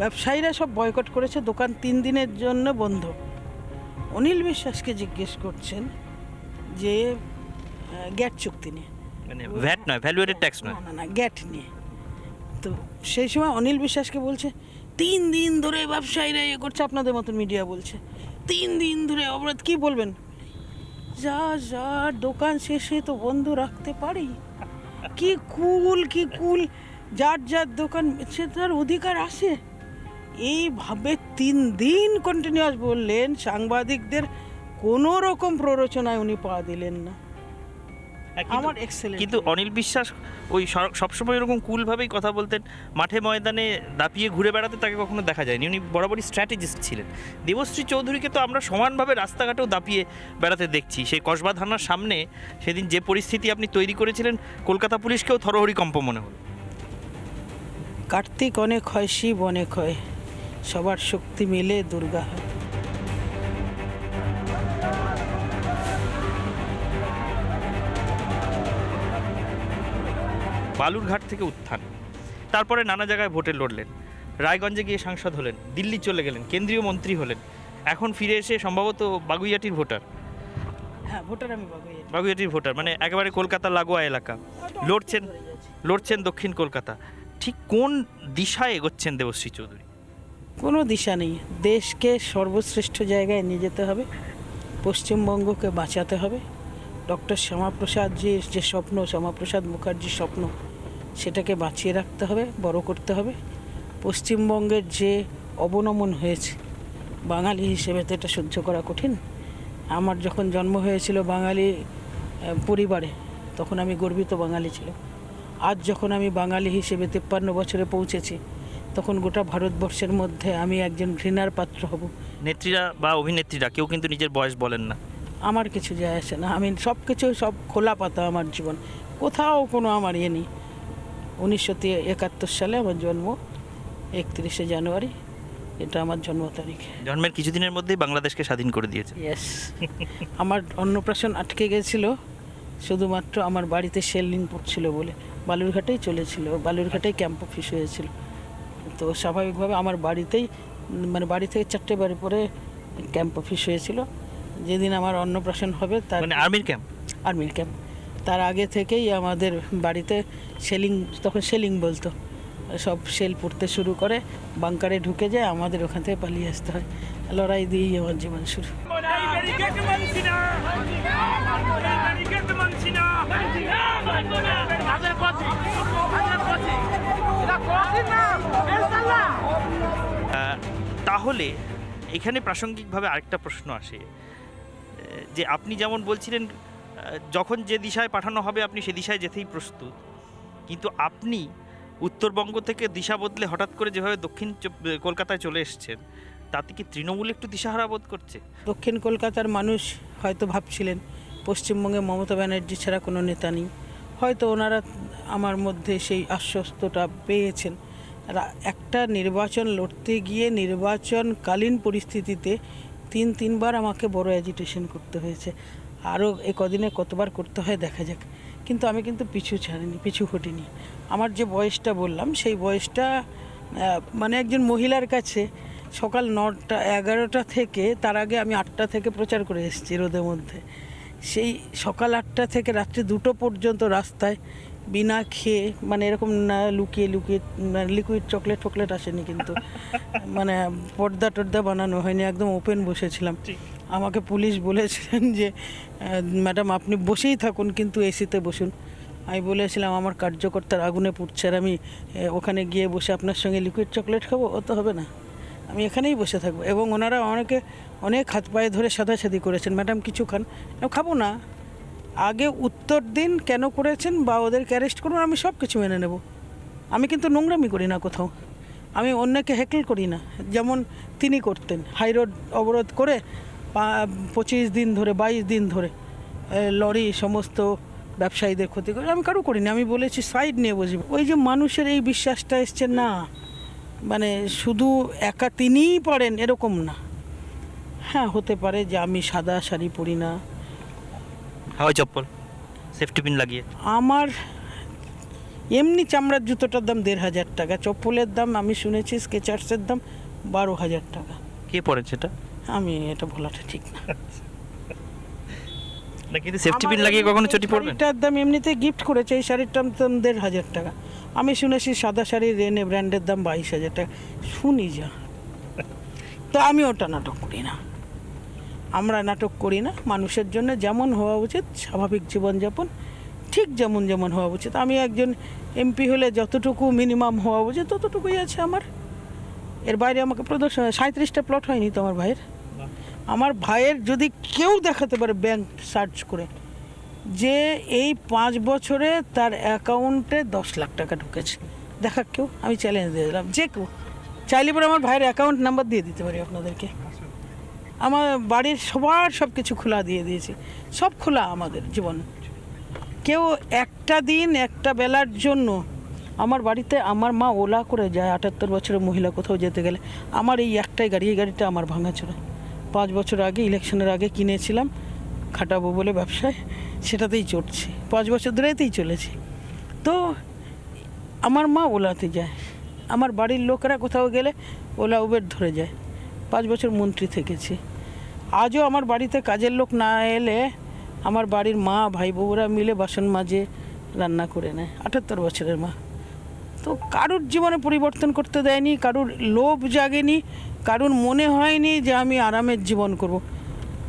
ব্যবসায়ীরা সব বয়কট করেছে দোকান তিন দিনের জন্য বন্ধ। অনিল বিশ্বাসকে জিজ্ঞেস করছেন যে গ্যাট চুক্তি নিয়ে। মানে ভ্যাট নয় ভ্যালুয়েটেড ট্যাক্স নয়। না না গ্যাট নিয়ে। তো সেই সময় অনিল বিশ্বাসকে বলছে তিন দিন ধরে ব্যবসায়ীরা ইয়ে করছে আপনাদের মতন মিডিয়া বলছে। তিন দিন ধরে অপরাধ কি বলবেন? যা যা দোকান শেষে তো বন্ধ রাখতে পারি। কি কুল কি কুল। যার যার দোকান সে তার অধিকার আছে। এইভাবে তিন দিন কন্টিনিউয়াস বললেন সাংবাদিকদের কোনো রকম প্ররোচনায় উনি পা দিলেন না। আমার এক্সেলেন্ট কিন্তু অনিল বিশ্বাস ওই সবসময় এরকম কুলভাবেই কথা বলতেন মাঠে ময়দানে দাপিয়ে ঘুরে বেড়াতে তাকে কখনো দেখা যায়নি। উনি বরাবরই স্ট্র্যাটেজিস্ট ছিলেন। দেবশ্রী চৌধুরীকে তো আমরা সমানভাবে রাস্তাঘাটেও দাপিয়ে বেড়াতে দেখছি। সেই কসবা থানার সামনে সেদিন যে পরিস্থিতি আপনি তৈরি করেছিলেন কলকাতা পুলিশকেও থরহরি কম্প মনে হলো। কার্তিক অনেক হয় শিব অনেক হয়। সবার শক্তি মিলে দুর্গা হয়। বালুরঘাট থেকে উত্থান। তারপরে নানা জায়গায় ভোটে লড়লেন। রায়গঞ্জে গিয়ে সাংসদ হলেন দিল্লি চলে গেলেন কেন্দ্রীয় মন্ত্রী হলেন। এখন ফিরে এসে সম্ভবত বাগুইয়াটির ভোটার। হ্যাঁ ভোটার আমি বাগুই বাগুইয়াটির ভোটার মানে একেবারে কলকাতা লাগোয়া এলাকা। লড়ছেন লড়ছেন দক্ষিণ কলকাতা। ঠিক কোন দিশায় এগোচ্ছেন দেবশ্রী চৌধুরী? কোনো দিশা নেই। দেশকে সর্বশ্রেষ্ঠ জায়গায় নিয়ে যেতে হবে, পশ্চিমবঙ্গকে বাঁচাতে হবে। ডক্টর শ্যামাপ্রসাদজির যে স্বপ্ন, শ্যামাপ্রসাদ মুখার্জির স্বপ্ন, সেটাকে বাঁচিয়ে রাখতে হবে, বড় করতে হবে। পশ্চিমবঙ্গের যে অবনমন হয়েছে, বাঙালি হিসেবে তো এটা সহ্য করা কঠিন। আমার যখন জন্ম হয়েছিল বাঙালি পরিবারে, তখন আমি গর্বিত বাঙালি ছিল আজ যখন আমি বাঙালি হিসেবে তেপ্পান্ন বছরে পৌঁছেছি তখন গোটা ভারতবর্ষের মধ্যে আমি একজন ঘৃণার পাত্র হব। নেত্রীরা বা অভিনেত্রীরা কেউ কিন্তু নিজের বয়স বলেন না। আমার কিছু যায় আসে না। আমি সব কিছু সব খোলা পাতা আমার জীবন। কোথাও কোনো আমার ইয়ে নেই। উনিশশো একাত্তর সালে আমার জন্ম একত্রিশে জানুয়ারি এটা আমার জন্ম তারিখ। জন্মের কিছুদিনের মধ্যেই বাংলাদেশকে স্বাধীন করে দিয়েছে। ইয়েস আমার অন্নপ্রাশন আটকে গেছিল শুধুমাত্র আমার বাড়িতে সেলিং পড়ছিল বলে। বালুরঘাটেই চলেছিল বালুরঘাটেই ক্যাম্প অফিস হয়েছিল তো স্বাভাবিকভাবে আমার বাড়িতেই মানে বাড়ি থেকে চারটে বাড়ি পরে ক্যাম্প অফিস হয়েছিল যেদিন আমার অন্নপ্রাশন হবে তার মানে আর্মির ক্যাম্প আর্মির ক্যাম্প তার আগে থেকেই আমাদের বাড়িতে সেলিং তখন সেলিং বলতো সব সেল পড়তে শুরু করে বাংকারে ঢুকে যায় আমাদের ওখান থেকে পালিয়ে আসতে হয় লড়াই দিয়েই আমার জীবন শুরু তাহলে এখানে প্রাসঙ্গিকভাবে আরেকটা প্রশ্ন আসে। যে আপনি যেমন বলছিলেন যখন যে দিশায় পাঠানো হবে, আপনি সে দিশায় যেতেই প্রস্তুত। কিন্তু আপনি উত্তরবঙ্গ থেকে দিশা বদলে হঠাৎ করে যেভাবে দক্ষিণ কলকাতায় চলে এসেছেন, তাতে কি তৃণমূল একটু দিশাহারা বোধ করছে? দক্ষিণ কলকাতার মানুষ হয়তো ভাবছিলেন, পশ্চিমবঙ্গে মমতা ব্যানার্জি ছাড়া কোনো নেতা নেই। হয়তো ওনারা আমার মধ্যে সেই আশ্বস্তটা পেয়েছেন। একটা নির্বাচন লড়তে গিয়ে নির্বাচনকালীন পরিস্থিতিতে তিন, তিনবার আমাকে বড় অ্যাজিটেশন করতে হয়েছে। আরও এ কদিনে কতবার করতে হয় দেখা যাক। কিন্তু আমি কিন্তু পিছু ছাড়িনি, পিছু হটিনি। আমার যে বয়সটা বললাম, সেই বয়সটা মানে একজন মহিলার কাছে সকাল নটা, এগারোটা থেকে তার আগে আমি আটটা থেকে প্রচার করে এসেছি রোদের মধ্যে। সেই সকাল আটটা থেকে রাত্রি দুটো পর্যন্ত রাস্তায় বিনা খেয়ে মানে এরকম না লুকিয়ে লুকিয়ে লিকুইড চকলেট ফকলেট আসেনি কিন্তু। মানে পর্দা টর্দা বানানো হয়নি একদম ওপেন বসেছিলাম। আমাকে পুলিশ বলেছিলেন যে ম্যাডাম আপনি বসেই থাকুন কিন্তু এসিতে বসুন। আমি বলেছিলাম আমার কার্যকর্তার আগুনে পুড়ছে আর আমি ওখানে গিয়ে বসে আপনার সঙ্গে লিকুইড চকলেট খাব ও তো হবে না। আমি এখানেই বসে থাকব। এবং ওনারা অনেকে অনেক হাত পায়ে ধরে সাদাসাদি করেছেন ম্যাডাম কিছু খান। খাব না। আগে উত্তর দিন কেন করেছেন বা ওদেরকে অ্যারেস্ট করুন, আমি সব কিছু মেনে নেব। আমি কিন্তু নোংরামি করি না কোথাও। আমি অন্যকে হেকল করি না। যেমন তিনি করতেন হাইরোড অবরোধ করে পঁচিশ দিন ধরে, বাইশ দিন ধরে লরি, সমস্ত ব্যবসায়ীদের ক্ষতি করে, আমি কারও করিনি। আমি বলেছি সাইড নিয়ে বসবো ওই যে মানুষের এই বিশ্বাসটা এসছে, না। মানে শুধু একা তিনিই পারেন এরকম না। হ্যাঁ হতে পারে যে আমি সাদা শাড়ি পরি না। হাওয়াই চপ্পল সেফটি পিন লাগিয়ে। আমার এমনি চামড়ার জুতোটার দাম দেড় হাজার টাকা চপ্পলের দাম আমি শুনেছি স্কেচার্সের দাম বারো হাজার টাকা। কে পড়েন সেটা? আমি এটা বলাটা ঠিক না। না কিন্তু সেফটি পিন লাগিয়ে কখনো চটি শাড়িটার দাম এমনিতে গিফট করেছে এই শাড়িটার দাম দেড় হাজার টাকা। আমি শুনেছি সাদা শাড়ি রেনে ব্র্যান্ডের দাম বাইশ হাজার টাকা। শুনি যা। তো আমি ওটা নাটক করি না। আমরা নাটক করি না, মানুষের জন্য যেমন হওয়া উচিত, স্বাভাবিক জীবনযাপন ঠিক যেমন যেমন হওয়া উচিত। আমি একজন এমপি হলে যতটুকু মিনিমাম হওয়া উচিত, ততটুকুই আছে আমার। এর বাইরে আমাকে প্রদর্শন সাঁত্রিশটা প্লট হয়নি তো আমার ভাইয়ের? আমার ভাইয়ের যদি কেউ দেখাতে পারে ব্যাংক সার্চ করে, যে এই পাঁচ বছরে তার অ্যাকাউন্টে দশ লাখ টাকা ঢুকেছে। দেখা কেউ, আমি চ্যালেঞ্জ দিয়ে দিলাম, যে কেউ। চাইলে পরে আমার ভাইয়ের অ্যাকাউন্ট নাম্বার দিয়ে দিতে পারি আপনাদেরকে। আমার বাড়ির সবার সব কিছু খোলা দিয়ে দিয়েছি। সব খোলা আমাদের জীবন। কেউ একটা দিন, একটা বেলার জন্য আমার বাড়িতে আমার মা ওলা করে যায়, আটাত্তর বছরের মহিলা কোথাও যেতে গেলে। আমার এই একটাই গাড়ি, এই গাড়িটা আমার ভাঙাচোরা। পাঁচ বছর আগে, ইলেকশনের আগে কিনেছিলাম খাটাবো বলে ব্যবসায়, সেটাতেই চড়ছি। পাঁচ বছর ধরেতেই চলেছি। তো আমার মা ওলাতে যায়। আমার বাড়ির লোকেরা কোথাও গেলে ওলা উবের ধরে যায়। পাঁচ বছর মন্ত্রী থেকেছি। আজও আমার বাড়িতে কাজের লোক না এলে আমার বাড়ির মা, ভাই বউরা মিলে বাসন মাজে রান্না করে নেয়, আটাত্তর বছরের মা। তো কারুর জীবনে পরিবর্তন করতে দেয়নি, কারুর লোভ জাগেনি, কারুর মনে হয়নি যে আমি আরামের জীবন করব।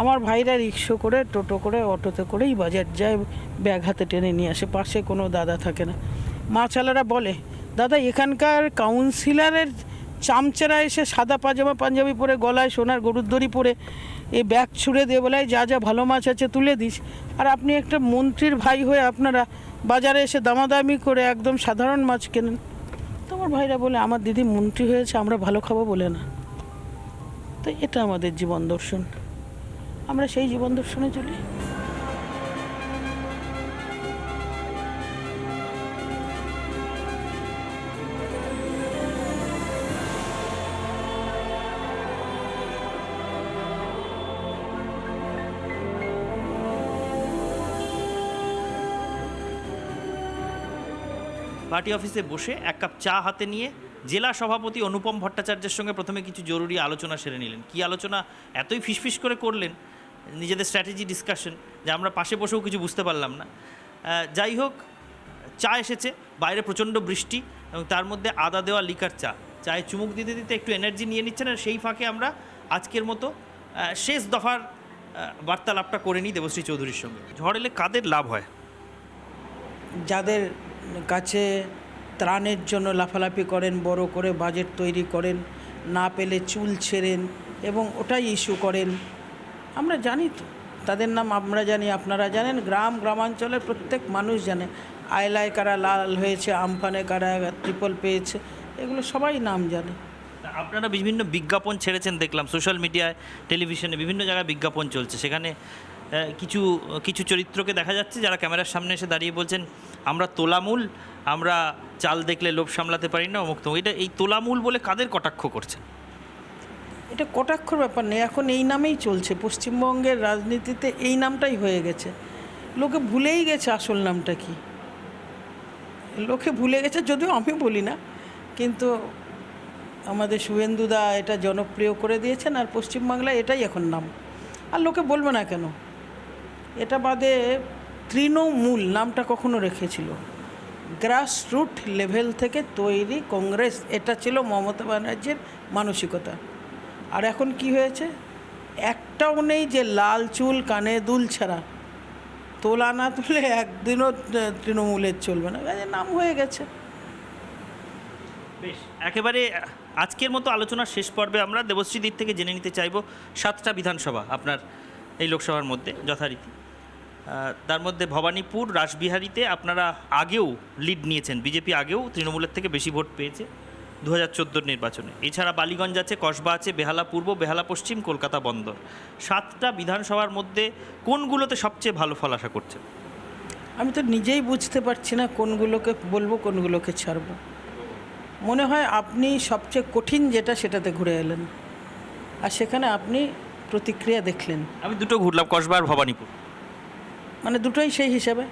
আমার ভাইরা রিক্সো করে, টোটো করে, অটোতে করেই বাজার যায়, ব্যাগ হাতে টেনে নিয়ে আসে, পাশে কোনো দাদা থাকে না। মাছালারা বলে, দাদা, এখানকার কাউন্সিলরের চামচেরা এসে সাদা পাজামা, পাঞ্জাবি পরে গলায় সোনার গরুর দড়ি পরে এই ব্যাগ ছুঁড়ে দিয়ে বলে যা যা, ভালো মাছ আছে, তুলে দিস। আর আপনি একটা মন্ত্রীর ভাই হয়ে আপনারা বাজারে এসে দামাদামি করে একদম সাধারণ মাছ কেনেন। তো আমার ভাইরা বলে, আমার দিদি মন্ত্রী হয়েছে, আমরা ভালো খাব বলে না। তো এটা আমাদের জীবন দর্শন। আমরা সেই জীবন দর্শনে চলি। পার্টি অফিসে বসে এক কাপ চা হাতে নিয়ে জেলা সভাপতি অনুপম ভট্টাচার্যের সঙ্গে প্রথমে কিছু জরুরি আলোচনা সেরে নিলেন। কি আলোচনা? এতই ফিসফিস করে করলেন নিজেদের স্ট্র্যাটেজি ডিসকাশন যে আমরা পাশে বসেও কিছু বুঝতে পারলাম না। যাই হোক, চা এসেছে, বাইরে প্রচণ্ড বৃষ্টি এবং তার মধ্যে আদা দেওয়া লিকার চা। চায়ে চুমুক দিতে দিতে একটু এনার্জি নিয়ে নিচ্ছেন আর সেই ফাঁকে আমরা আজকের মতো শেষ দফার বার্তালাপটা করে নিই দেবশ্রী চৌধুরীর সঙ্গে। ঝড় এলে কাদের লাভ হয়? যাদের কাছে ত্রাণের জন্য লাফালাফি করেন, বড় করে বাজেট তৈরি করেন, না পেলে চুল ছেড়েন এবং ওটাই ইস্যু করেন। আমরা জানি তো, তাদের নাম আমরা জানি, আপনারা জানেন, গ্রাম, গ্রামাঞ্চলের প্রত্যেক মানুষ জানে। আয়লায় কারা লাল হয়েছে, আমফানে কারা ট্রিপল পেয়েছে, এগুলো সবাই নাম জানে। আপনারা বিভিন্ন বিজ্ঞাপন ছেড়েছেন, দেখলাম, সোশ্যাল মিডিয়ায়, টেলিভিশনে বিভিন্ন জায়গায় বিজ্ঞাপন চলছে। সেখানে কিছু কিছু চরিত্রকে দেখা যাচ্ছে যারা ক্যামেরার সামনে এসে দাঁড়িয়ে বলছেন, আমরা তোলামূল, আমরা চাল দেখলে লোভ সামলাতে পারি না অমুক্ত। এটা এই তোলামূল বলে কাদের কটাক্ষ করছে এটা কটাক্ষর ব্যাপার নেই, এখন এই নামেই চলছে। পশ্চিমবঙ্গের রাজনীতিতে এই নামটাই হয়ে গেছে। লোকে ভুলেই গেছে আসল নামটা কি। লোকে ভুলে গেছে যদিও আমি বলি না, কিন্তু আমাদের শুভেন্দুদা এটা জনপ্রিয় করে দিয়েছেন, আর পশ্চিমবাংলায় এটাই এখন নাম। আর লোকে বলবে না কেন? এটা বাদে তৃণমূল নামটা কখনো রেখেছিল। গ্রাসরুট লেভেল থেকে তৈরি কংগ্রেস, এটা ছিল মমতা ব্যানার্জির মানসিকতা। আর এখন কি হয়েছে? একটাও নেই যে লাল চুল, কানে দুল ছাড়া। তোলা না তুলে একদিনও তৃণমূলের চলবে না। নাম হয়ে গেছে। বেশ, একেবারে আজকের মতো আলোচনার শেষ পর্বে আমরা দেবশ্রী দিক থেকে জেনে নিতে চাইব সাতটা বিধানসভা আপনার এই লোকসভার মধ্যে যথারীতি। তার মধ্যে ভবানীপুর রাসবিহারীতে আপনারা আগেও লিড নিয়েছেন। বিজেপি আগেও তৃণমূলের থেকে বেশি ভোট পেয়েছে দু হাজার নির্বাচনে। এছাড়া বালিগঞ্জ আছে কসবা আছে বেহালা পূর্ব বেহালা পশ্চিম কলকাতা বন্দর। সাতটা বিধানসভার মধ্যে কোনগুলোতে সবচেয়ে ভালো ফল আশা করছেন? আমি তো নিজেই বুঝতে পারছি না কোনগুলোকে বলব কোনগুলোকে ছাড়বো। মনে হয় আপনি সবচেয়ে কঠিন যেটা সেটাতে ঘুরে এলেন। আর সেখানে আপনি প্রতিক্রিয়া দেখলেন। আমি দুটো ঘুরলাম কসবা আর ভবানীপুর। মানে দুটোই সেই হিসাবে।